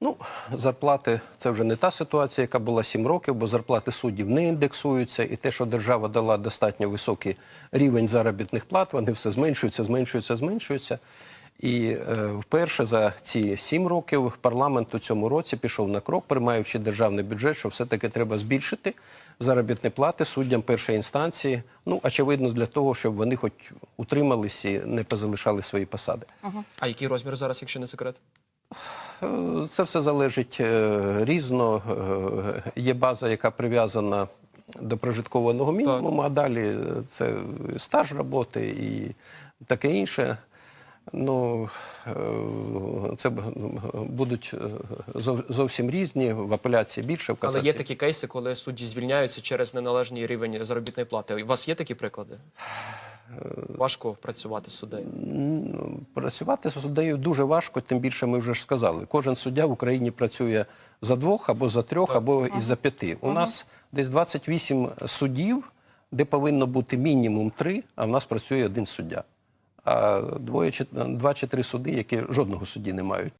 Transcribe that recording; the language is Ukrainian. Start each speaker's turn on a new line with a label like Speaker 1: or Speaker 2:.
Speaker 1: Ну, зарплати це вже не та ситуація, яка була 7 років, бо зарплати суддів не індексуються, і те, що держава дала достатньо високий рівень заробітних плат, вони все зменшуються, зменшуються, зменшуються. І е, вперше за ці 7 років парламент у цьому році пішов на крок, приймаючи державний бюджет, що все-таки треба збільшити заробітні плати суддям першої інстанції. Ну, очевидно, для того, щоб вони хоч утримались і не позалишали свої посади.
Speaker 2: А який розмір зараз, якщо не секрет?
Speaker 1: Е, Це все залежить е, різно. Е, Є база, яка прив'язана до прожиткового мінімуму, а далі це стаж роботи і таке інше. Ну, це будуть зовсім різні, в апеляції більше, в
Speaker 2: Але є такі кейси, коли судді звільняються через неналежний рівень заробітної плати. У вас є такі приклади? Важко працювати з суддею.
Speaker 1: Працювати з суддею дуже важко, тим більше ми вже ж сказали. Кожен суддя в Україні працює за двох або за трьох, або і за п'яти. У нас десь 28 суддів, де повинно бути мінімум три, а в нас працює один суддя. А двоє чи два чи три суди, які жодного судді не мають.